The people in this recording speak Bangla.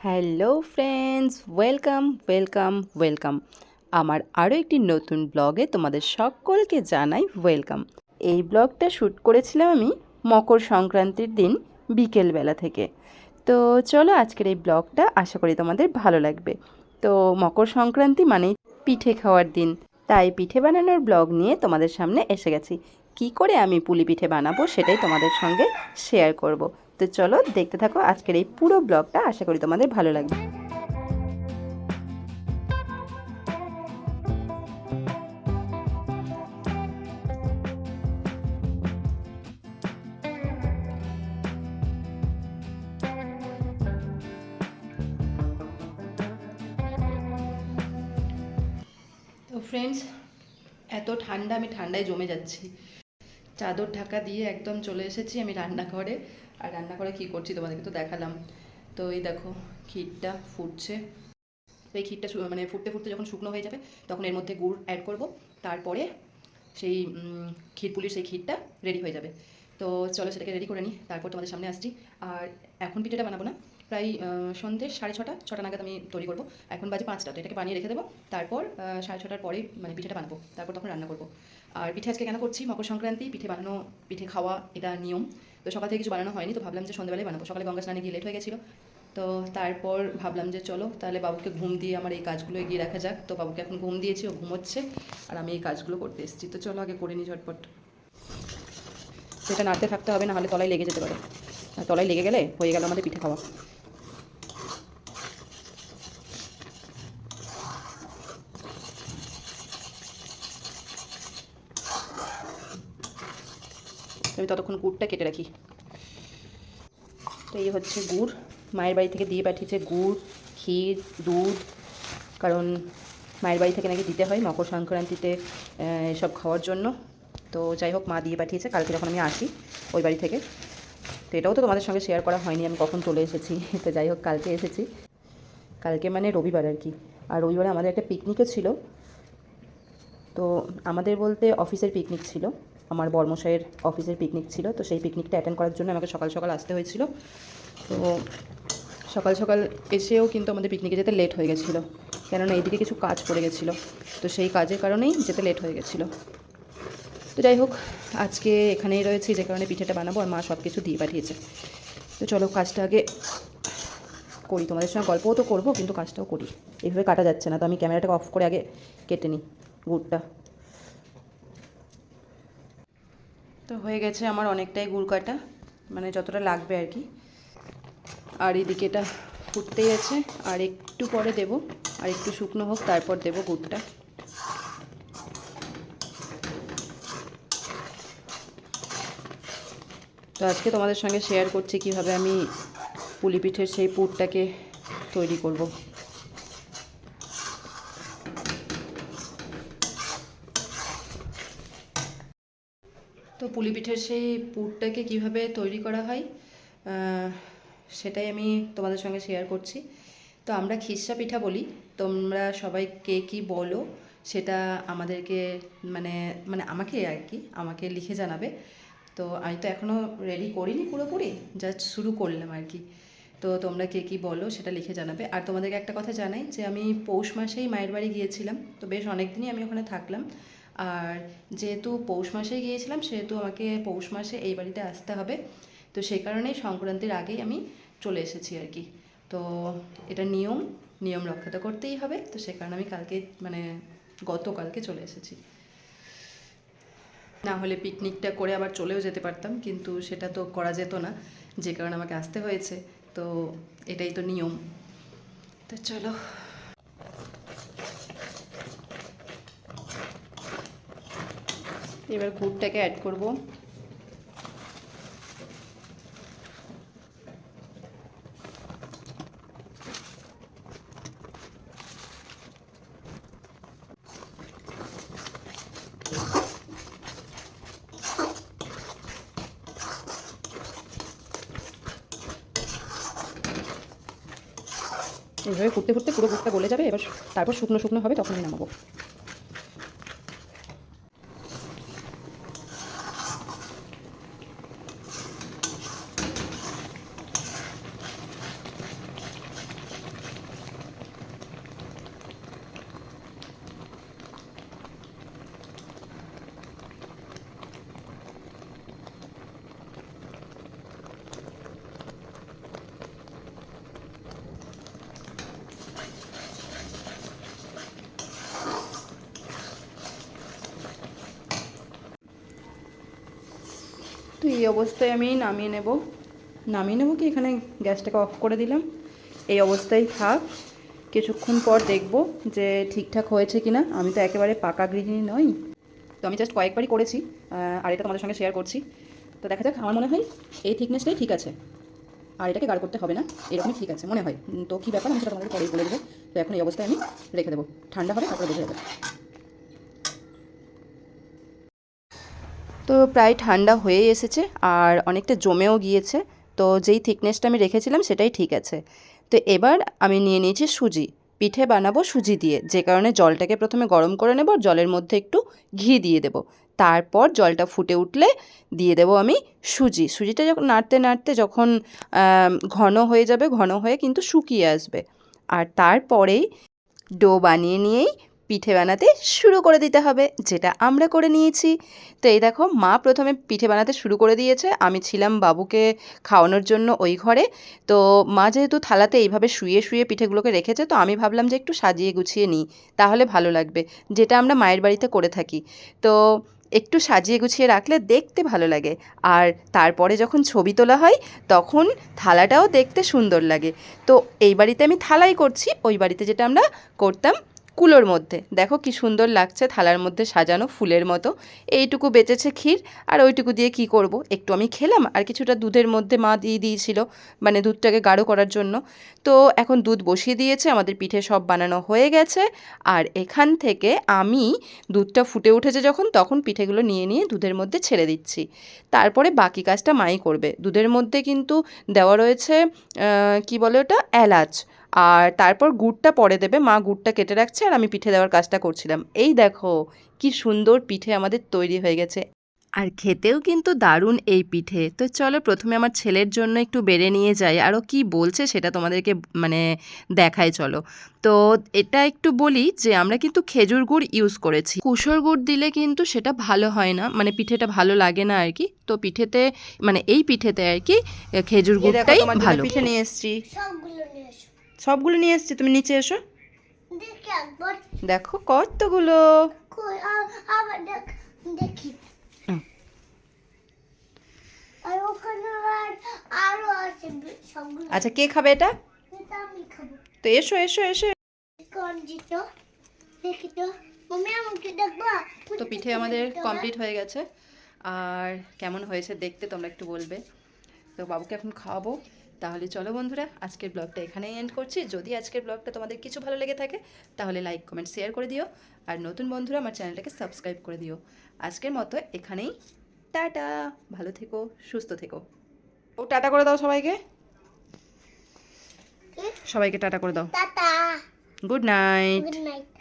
Hello friends welcome welcome welcome আমার আরও একটি নতুন ব্লগে তোমাদের সকলকে জানাই ওয়েলকাম এই ব্লগটা শ্যুট করেছিলাম আমি মকর সংক্রান্তির দিন বিকেলবেলা থেকে। তো চলো আজকের এই ব্লগটা আশা করি তোমাদের ভালো লাগবে। তো মকর সংক্রান্তি মানে পিঠে খাওয়ার দিন। তাই পিঠে বানানোর ব্লগ নিয়ে তোমাদের সামনে এসে গেছি। কি করে আমি পুলি পিঠে বানাবো সেটাই তোমাদের সঙ্গে শেয়ার করব। তো চলো দেখতে থাকো আজকের এই পুরো ব্লগটা, আশা করি তোমাদের ভালো লাগবে। ফ্রেন্ডস এত ঠান্ডা, আমি ঠান্ডায় জমে যাচ্ছি। চাদর ঢাকা দিয়ে একদম চলে এসেছি আমি রান্নাঘরে। আর রান্না করে কী করছি তোমাদেরকে তো দেখালাম। তো এই দেখো ক্ষীরটা ফুটছে। তো এই ক্ষীরটা মানে ফুটতে ফুটতে যখন শুকনো হয়ে যাবে তখন এর মধ্যে গুড় অ্যাড করব। তারপরে সেই উম, ক্ষীরপুলির সেই ক্ষীরটা রেডি হয়ে যাবে। তো চলো সেটাকে রেডি করে নিই। তারপর তোমাদের সামনে আসছি। আর এখন পিঠেটা বানাবো না। প্রায় সন্ধ্যে সাড়ে ছটা ছটা নাগাদ আমি তৈরি করব। এখন বাজে পাঁচটা তো এটাকে বানিয়ে রেখে দেবো। তারপর সাড়ে ছটার পরে মানে পিঠেটা বানাবো। তারপর তখন রান্না করব। আর পিঠে আজকে কেন করছি? মকর সংক্রান্তি পিঠে বানানো পিঠে খাওয়া এটা নিয়ম। তো সকাল থেকে কিছু বানানো হয়নি, তো ভাবলাম যে সন্ধ্যাবেলায় বানাবো। সকালে গঙ্গা স্নানে গিয়ে লেট হয়ে গেছিল। তো তারপর ভাবলাম যে চলো, তাহলে বাবুকে ঘুম দিয়ে আমার এই কাজগুলো এগিয়ে রাখা যাক। তো বাবুকে এখন ঘুম দিয়েছি, ও ঘুমোচ্ছে, আর আমি এই কাজগুলো করতে এসেছি। তো চলো আগে করে নিই ঝটপট। সেটা নাড়তে থাকতে হবে, না হলে তলায় লেগে যেতে পারে। তলায় লেগে গেলে হয়ে গেল আমাদের পিঠে খাওয়া। আমি ততক্ষণ গুড়টা কেটে রাখি। তো এই হচ্ছে গুড়। মায়ের বাড়ি থেকে দিয়ে পাঠিয়েছে গুড়, ক্ষীর, দুধ, কারণ মায়ের বাড়ি থেকে নাকি দিতে হয় মকর সংক্রান্তিতে এসব খাওয়ার জন্য। তো যাই হোক, মা দিয়ে পাঠিয়েছে, কালকে যখন আমি আসি ওই বাড়ি থেকে। তো এটাও তো তোমাদের সঙ্গে শেয়ার করা হয়নি, আমি কখন চলে এসেছি। তো যাই হোক, কালকে এসেছি। কালকে মানে রবিবার আর কি। আর রবিবারে আমাদের একটা পিকনিকও ছিল। তো আমাদের বলতে অফিসের পিকনিক ছিল। আমার বর্মশাইয়ের অফিসের পিকনিক ছিল, তো সেই পিকনিকটা অ্যাটেন্ড করার জন্য আমাকে সকাল সকাল আসতে হয়েছিল। তো সকাল সকাল এসেও কিন্তু আমাদের পিকনিকে যেতে লেট হয়ে গেছিল, কেননা এইদিকে কিছু কাজ পড়ে গেছিল, তো সেই কাজের কারণেই যেতে লেট হয়ে গেছিল। তো যাই হোক, আজকে এখানেই রয়েছি, যে কারণে পিঠেটা বানাবো আর মা সব কিছু দিয়ে পাঠিয়েছে। তো চলো কাজটা আগে করি, তোমাদের সঙ্গে গল্পও তো করব, কিন্তু কাজটাও করি। এইভাবে কাটা যাচ্ছে না, তো আমি ক্যামেরাটাকে অফ করে আগে কেটে নিই, গুড়টা। তো হয়ে গেছে আমার অনেকটাই গুড় কাটা মানে যতটা লাগবে আর কি। আর এদিকে এটা ফুটতেই আছে, আর একটু পরে দেব, আর একটু শুকনো হোক, তারপর দেব গুড়টা। তো আজকে তোমাদের সঙ্গে শেয়ার করছি কীভাবে আমি পুলি পিঠের সেই পুরটাকে তৈরি করব। পুলি পিঠের সেই পুরটাকে কীভাবে তৈরি করা হয় সেটাই আমি তোমাদের সঙ্গে শেয়ার করছি। তো আমরা খিসা পিঠা বলি, তোমরা সবাই কে কী বলো, সেটা আমাদেরকে মানে মানে আমাকে আর কি, আমাকে লিখে জানাবে। তো আমি তো এখনও রেডি করিনি পুরোপুরি জাস্ট শুরু করলাম আর কি। তো তোমরা কে কী বলো, সেটা লিখে জানাবে। আর তোমাদেরকে একটা কথা জানাই, যে আমি পৌষ মাসেই মায়ের বাড়ি গিয়েছিলাম, তো বেশ অনেক দিনই আমি ওখানে থাকলাম। আর যেহেতু পৌষ মাসে গিয়েছিলাম, সেহেতু আমাকে পৌষ মাসে এই বাড়িতে আসতে হবে। তো সেই কারণেই সংক্রান্তির আগেই আমি চলে এসেছি আর কি। তো এটা নিয়ম নিয়ম রক্ষা তো করতেই হবে। তো সে কারণে আমি কালকে মানে গতকালকে চলে এসেছি। না হলে পিকনিকটা করে আবার চলেও যেতে পারতাম, কিন্তু সেটা তো করা যেত না, যে কারণে আমাকে আসতে হয়েছে। তো এটাই তো নিয়ম। তো চলো এবার গুড়টাকে অ্যাড করব। এইভাবে ফুটতে ফুটতে পুরো গুড়টা গলে যাবে। এবার তারপর শুকনো শুকনো হবে তখনই নামাবো। তো এই অবস্থায় আমি নামিয়ে নেব। নামিয়ে নেব কি? এখানে গ্যাসটাকে অফ করে দিলাম। এই অবস্থায় থাক। কিছুক্ষণ পর দেখব যে ঠিকঠাক হয়েছে কিনা। আমি তো একেবারে পাকা গৃহিণী নই। তো আমি জাস্ট কয়েকবারই করেছি। আর এটা তোমাদের সঙ্গে শেয়ার করছি। তো দেখা যাক, আমার মনে হয় এই থিকনেসটাই ঠিক আছে। আর এটাকে গাঢ় করতে হবে না। এরকমই ঠিক আছে, মনে হয়। তো কী ব্যাপার? আমি সেটা তোমাদের পরেই বলে দেবো। তো এখন এই অবস্থায় আমি রেখে দেবো। ঠান্ডা হবে, তারপরে বোঝা যাবে। তো প্রায় ঠান্ডা হয়ে এসেছে আর অনেকটা জমেও গিয়েছে। তো যেই থিকনেসটা আমি রেখেছিলাম সেটাই ঠিক আছে। তো এবার আমি নিয়ে নিয়েছি সুজি। পিঠে বানাবো সুজি দিয়ে। যে কারণে জলটাকে প্রথমে গরম করে নেব জলের মধ্যে একটু ঘি দিয়ে দেব। তারপর জলটা ফুটে উঠলে দিয়ে দেব আমি সুজি। সুজিটা যখন নাড়তে নাড়তে যখন ঘন হয়ে যাবে, ঘন হয়ে কিন্তু শুকিয়ে আসবে। আর তারপরেই ডো বানিয়ে নিয়েই পিঠে বানাতে শুরু করে দিতে হবে, যেটা আমরা করে নিয়েছি। তো এই দেখো, মা প্রথমে পিঠে বানাতে শুরু করে দিয়েছে। আমি ছিলাম বাবুকে খাওয়ানোর জন্য ওই ঘরে। তো মা যেহেতু থালাতে এইভাবে শুয়ে শুয়ে পিঠেগুলোকে রেখেছে, তো আমি ভাবলাম যে একটু সাজিয়ে গুছিয়ে নিই, তাহলে ভালো লাগবে, যেটা আমরা মায়ের বাড়িতে করে থাকি। তো একটু সাজিয়ে গুছিয়ে রাখলে দেখতে ভালো লাগে। আর তারপরে যখন ছবি তোলা হয়, তখন থালাটাও দেখতে সুন্দর লাগে। তো এই বাড়িতে আমি থালাই করছি, ওই বাড়িতে যেটা আমরা করতাম কুলোর মধ্যে। দেখো কি সুন্দর লাগছে থালার মধ্যে সাজানো ফুলের মতো। এইটুকু বেঁচেছে ক্ষীর, আর ওইটুকু দিয়ে কি করব? একটু আমি খেলাম, আর কিছুটা দুধের মধ্যে মা দিয়ে দিয়েছিল মানে দুধটাকে গাঢ় করার জন্য। তো এখন দুধ বসিয়ে দিয়েছে, আমাদের পিঠে সব বানানো হয়ে গেছে। আর এখান থেকে আমি দুধটা ফুটে উঠেছে যখন, তখন পিঠেগুলো নিয়ে নিয়ে দুধের মধ্যে ছেড়ে দিচ্ছি। তারপরে বাকি কাজটা মাই করবে। দুধের মধ্যে কিন্তু দেওয়া রয়েছে কি বলে ওটা? এলাচ। আর তারপর গুড়টা পরে দেবে। মা গুড়টা কেটে রাখছে আর আমি পিঠে দেওয়ার কাজটা করছিলাম। এই দেখো কি সুন্দর পিঠে আমাদের তৈরি হয়ে গেছে। আর খেতেও কিন্তু দারুণ এই পিঠে। তো চলো প্রথমে আমার ছেলের জন্য একটু বেড়ে নিয়ে যাই। আরও কি বলছে সেটা তোমাদেরকে মানে দেখায় চলো। তো এটা একটু বলি যে আমরা কিন্তু খেজুর গুড় ইউজ করেছি। কুসর গুড় দিলে কিন্তু সেটা ভালো হয় না মানে পিঠেটা ভালো লাগে না আর কি। তো পিঠেতে মানে এই পিঠেতে আর কি খেজুর গুড়টাই ভালো। পিঠে নিয়ে এসেছি। সবগুলো নিয়ে এসো। সবগুলো নিয়ে এসেছি তুমি নিচে এসো। দেখো কতগুলো। দেখি আচ্ছা কে খাবে এটা? তো এসো এসো এসো। তো। পিঠে আমাদের কমপ্লিট হয়ে গেছে। আর কেমন হয়েছে দেখতে তোমরা একটু বলবে। তো বাবুকে এখন খাওয়াবো। তাহলে চলো বন্ধুরা আজকের ব্লগটা এখানেই এন্ড করছি। যদি আজকের ব্লগটা তোমাদের কিছু ভালো লেগে থাকে তাহলে লাইক কমেন্ট শেয়ার করে দিও। আর নতুন বন্ধুরা আমার চ্যানেলটাকে সাবস্ক্রাইব করে দিও। আজকের মতো এখানেই টাটা। ভালো থেকো সুস্থ থেকো। ও টাটা করে দাও সবাইকে। সবাইকে টাটা করে দাও। Tata. Good night good night